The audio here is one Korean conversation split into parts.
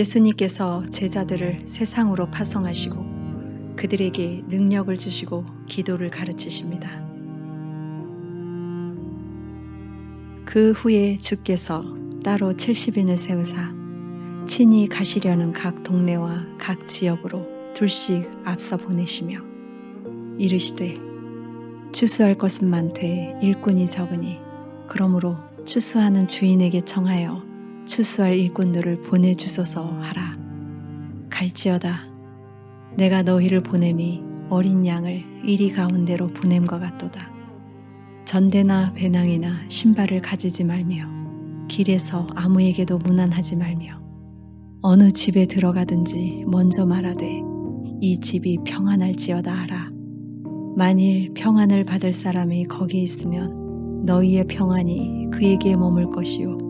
예수님께서 제자들을 세상으로 파송하시고 그들에게 능력을 주시고 기도를 가르치십니다. 그 후에 주께서 따로 70인을 세우사 친히 가시려는 각 동네와 각 지역으로 둘씩 앞서 보내시며 이르시되 추수할 것은 많되 일꾼이 적으니 그러므로 추수하는 주인에게 청하여 추수할 일꾼들을 보내주소서 하라. 갈지어다. 내가 너희를 보냄이 어린 양을 이리 가운데로 보냄과 같도다. 전대나 배낭이나 신발을 가지지 말며 길에서 아무에게도 무난하지 말며 어느 집에 들어가든지 먼저 말하되 이 집이 평안할지어다 하라. 만일 평안을 받을 사람이 거기 있으면 너희의 평안이 그에게 머물 것이요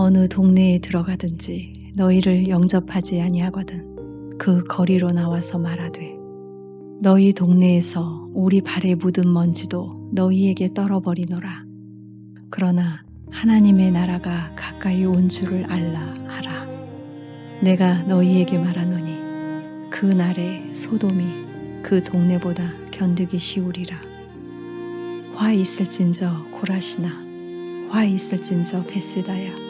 어느 동네에 들어가든지 너희를 영접하지 아니하거든 그 거리로 나와서 말하되 너희 동네에서 우리 발에 묻은 먼지도 너희에게 떨어버리노라. 그러나 하나님의 나라가 가까이 온 줄을 알라 하라. 내가 너희에게 말하노니 그 날에 소돔이 그 동네보다 견디기 쉬우리라. 화 있을진저 고라시나 화 있을진저 베세다야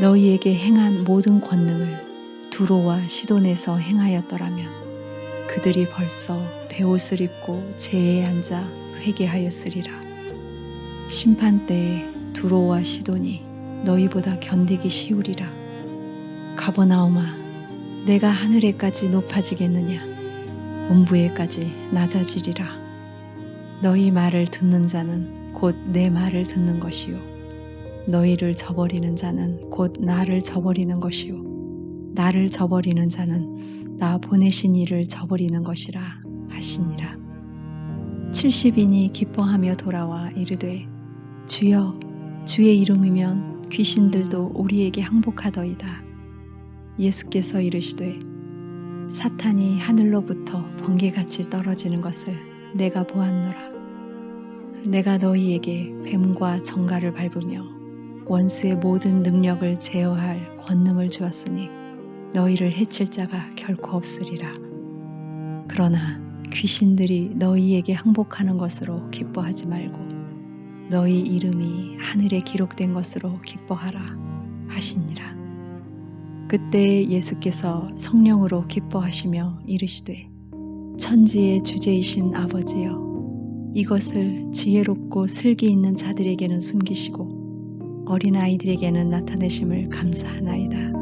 너희에게 행한 모든 권능을 두로와 시돈에서 행하였더라면 그들이 벌써 베옷을 입고 제에 앉아 회개하였으리라. 심판 때에 두로와 시돈이 너희보다 견디기 쉬우리라. 가버나오마, 내가 하늘에까지 높아지겠느냐? 음부에까지 낮아지리라. 너희 말을 듣는 자는 곧 내 말을 듣는 것이요. 너희를 저버리는 자는 곧 나를 저버리는 것이요. 나를 저버리는 자는 나 보내신 이를 저버리는 것이라 하시니라. 70인이 기뻐하며 돌아와 이르되 주여 주의 이름이면 귀신들도 우리에게 항복하더이다. 예수께서 이르시되 사탄이 하늘로부터 번개같이 떨어지는 것을 내가 보았노라. 내가 너희에게 뱀과 정갈을 밟으며 원수의 모든 능력을 제어할 권능을 주었으니 너희를 해칠 자가 결코 없으리라. 그러나 귀신들이 너희에게 항복하는 것으로 기뻐하지 말고 너희 이름이 하늘에 기록된 것으로 기뻐하라 하시니라. 그때 예수께서 성령으로 기뻐하시며 이르시되 천지의 주제이신 아버지여 이것을 지혜롭고 슬기 있는 자들에게는 숨기시고 어린 아이들에게는 나타내심을 감사하나이다.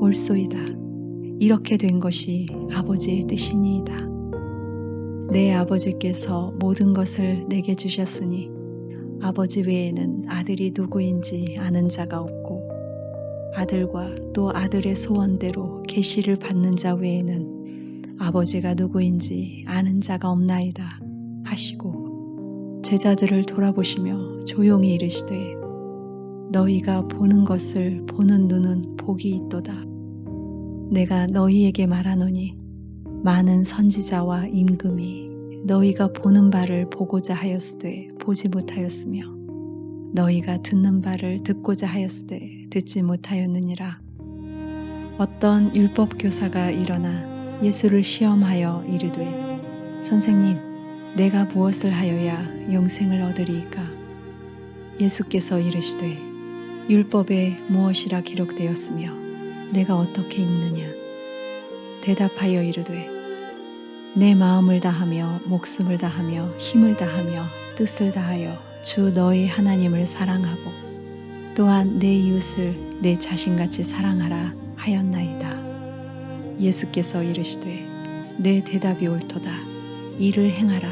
옳소이다. 이렇게 된 것이 아버지의 뜻이니이다. 내 아버지께서 모든 것을 내게 주셨으니 아버지 외에는 아들이 누구인지 아는 자가 없고 아들과 또 아들의 소원대로 계시를 받는 자 외에는 아버지가 누구인지 아는 자가 없나이다 하시고 제자들을 돌아보시며 조용히 이르시되 너희가 보는 것을 보는 눈은 복이 있도다 내가 너희에게 말하노니 많은 선지자와 임금이 너희가 보는 바를 보고자 하였으되 보지 못하였으며 너희가 듣는 바를 듣고자 하였으되 듣지 못하였느니라. 어떤 율법 교사가 일어나 예수를 시험하여 이르되 선생님 내가 무엇을 하여야 영생을 얻으리이까 예수께서 이르시되 율법에 무엇이라 기록되었으며 내가 어떻게 읽느냐 대답하여 이르되 내 마음을 다하며 목숨을 다하며 힘을 다하며 뜻을 다하여 주 너의 하나님을 사랑하고 또한 내 이웃을 내 자신같이 사랑하라 하였나이다. 예수께서 이르시되 내 대답이 옳도다. 이를 행하라.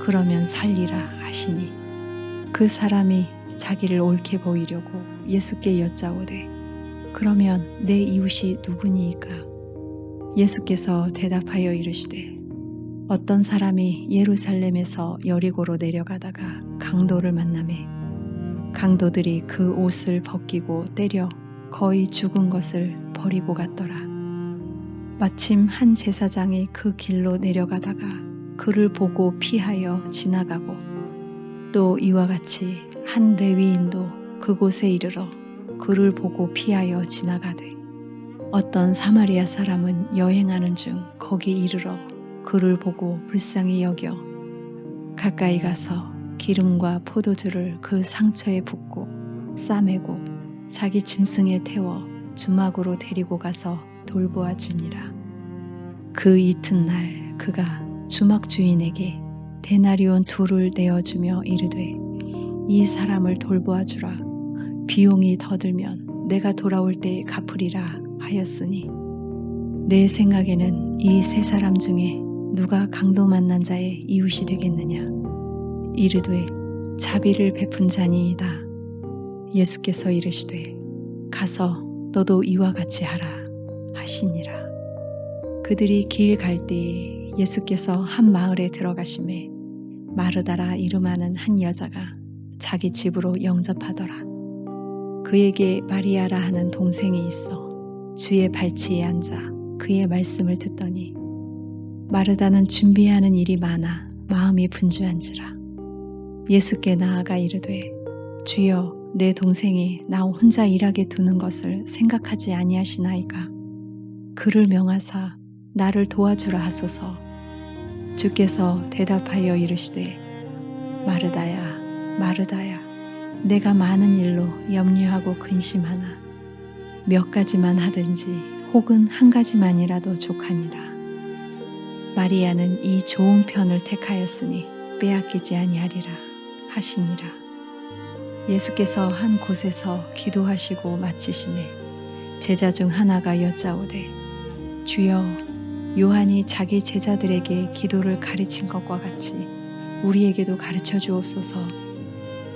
그러면 살리라 하시니 그 사람이 자기를 옳게 보이려고 예수께 여짜오되 그러면 내 이웃이 누구니이까? 예수께서 대답하여 이르시되 어떤 사람이 예루살렘에서 여리고로 내려가다가 강도를 만남에 강도들이 그 옷을 벗기고 때려 거의 죽은 것을 버리고 갔더라. 마침 한 제사장이 그 길로 내려가다가 그를 보고 피하여 지나가고 또 이와 같이 한 레위인도 그곳에 이르러 그를 보고 피하여 지나가되 어떤 사마리아 사람은 여행하는 중 거기 이르러 그를 보고 불쌍히 여겨 가까이 가서 기름과 포도주를 그 상처에 붓고 싸매고 자기 짐승에 태워 주막으로 데리고 가서 돌보아 주니라. 그 이튿날 그가 주막 주인에게 데나리온 둘을 내어주며 이르되 이 사람을 돌보아 주라. 비용이 더 들면 내가 돌아올 때에 갚으리라 하였으니 내 생각에는 이 세 사람 중에 누가 강도 만난 자의 이웃이 되겠느냐? 이르되 자비를 베푼 자니이다. 예수께서 이르시되 가서 너도 이와 같이 하라 하시니라. 그들이 길 갈 때에 예수께서 한 마을에 들어가심에 마르다라 이름하는 한 여자가 자기 집으로 영접하더라 그에게 마리아라 하는 동생이 있어 주의 발치에 앉아 그의 말씀을 듣더니 마르다는 준비하는 일이 많아 마음이 분주한지라. 예수께 나아가 이르되 주여 내 동생이 나 혼자 일하게 두는 것을 생각하지 아니하시나이까? 그를 명하사 나를 도와주라 하소서. 주께서 대답하여 이르시되 마르다야 마르다야 내가 많은 일로 염려하고 근심하나 몇 가지만 하든지 혹은 한 가지만이라도 족하니라. 마리아는 이 좋은 편을 택하였으니 빼앗기지 아니하리라 하시니라. 예수께서 한 곳에서 기도하시고 마치심에 제자 중 하나가 여짜오되 주여 요한이 자기 제자들에게 기도를 가르친 것과 같이 우리에게도 가르쳐 주옵소서.